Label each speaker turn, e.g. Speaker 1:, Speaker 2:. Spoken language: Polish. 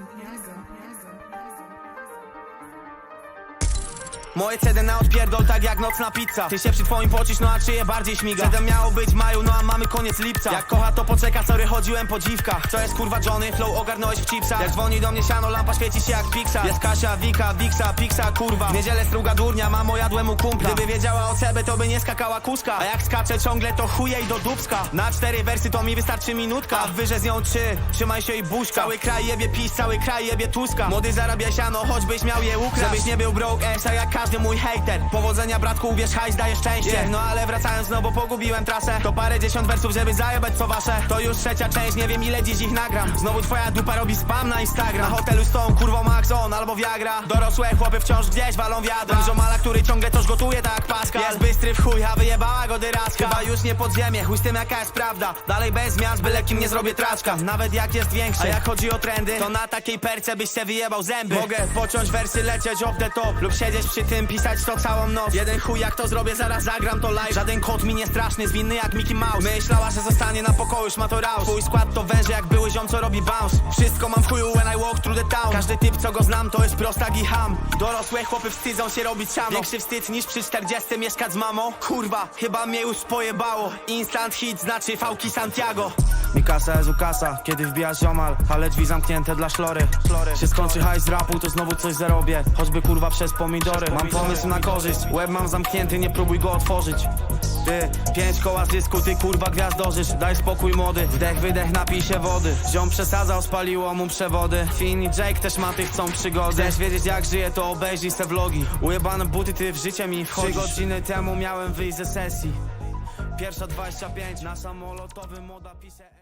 Speaker 1: Santiago. Santiago. Moje CD na odpierdol tak jak nocna pizza. Ty się przy twoim pocisz, no a czyje bardziej śmiga? CD miało być maju, no a mamy koniec lipca. Jak kocha to poczeka, sorry chodziłem po dziwkach. Co jest kurwa Johnny, flow ogarnąłeś w chipsa. Jak dzwoni do mnie siano, lampa świeci się jak Pixa Jest Kasia, Wika, Wiksa, Pixa, kurwa. W niedzielę struga durnia, mamo jadłem u kumpla. Gdyby wiedziała o sobie, to by nie skakała kuska A jak skacze ciągle, to chuje i do dubska Na cztery wersy to mi wystarczy minutka. A wyżej z nią trzy, trzymaj się i buźka. Cały kraj jebie pis, cały kraj jebie Tuska. Młody zarabia siano, choćbyś miał je ukraść Żebyś nie był broke ass, jak każdy mój hater Powodzenia bratku, uwierz, hajs daje szczęście. Yeah. No ale wracając, no bo pogubiłem trasę. To parę dziesiąt wersów, żeby zajebać co wasze. To już trzecia część, nie wiem ile dziś ich nagram. Znowu twoja dupa robi spam na Instagram. Na hotelu z tą kurwą Max on albo Viagra. Dorosłe chłopy wciąż gdzieś walą wiadra. Mam Ziomala, który ciągle coś gotuje tak Pascal. Jest bystry w chuj, a wyjebała go dyraska Chyba już nie podziemie, chuj z tym jaka jest prawda. Dalej bez zmian, byle kim nie zrobię traczka. Nawet jak jest większy, a jak chodzi o trendy To na takiej perce byś se wyjebał zęby. Mogę pociąć wersy, lecieć off the top. Lub siedzieć przy tym, pisać to całą noc. Jeden chuj jak to zrobię, zaraz zagram to live. Żaden kot mi nie straszny, zwinny jak Mickey Mouse. Myślała, że zostanie na pokoju, już ma to raus. Twój skład to węże jak były ziom, co robi bounce. Wszystko mam w chuju when I walk through the town. Każdy typ, co go znam, to jest prostak i ham Dorosłe chłopy wstydzą się robić siano Większy wstyd niż przy 40 mieszkać z mamą. Kurwa, chyba mnie już pojebało. Instant hit znaczy fałki Santiago
Speaker 2: Mikasa jest ukasa, kiedy wbijasz ziomal Ale drzwi zamknięte dla szlory. Się skończy hajs z rapu, to znowu coś zarobię. Choćby kurwa przez pomidory. Mam pomysł na korzyść, łeb mam zamknięty, nie próbuj go otworzyć. Ty, pięć koła zysku, ty kurwa gwiazdorzysz Daj spokój młody, wdech, wydech, napij się wody. Ziom przesadzał, spaliło mu przewody. Finn i Jake też ma tych chcą przygody. Chcesz wiedzieć jak żyję, to obejrzyj se vlogi. Ujebane buty, ty w życie mi wchodzisz. Trzy godziny temu miałem wyjść ze sesji Pierwsza 25 na samolotowy moda pisze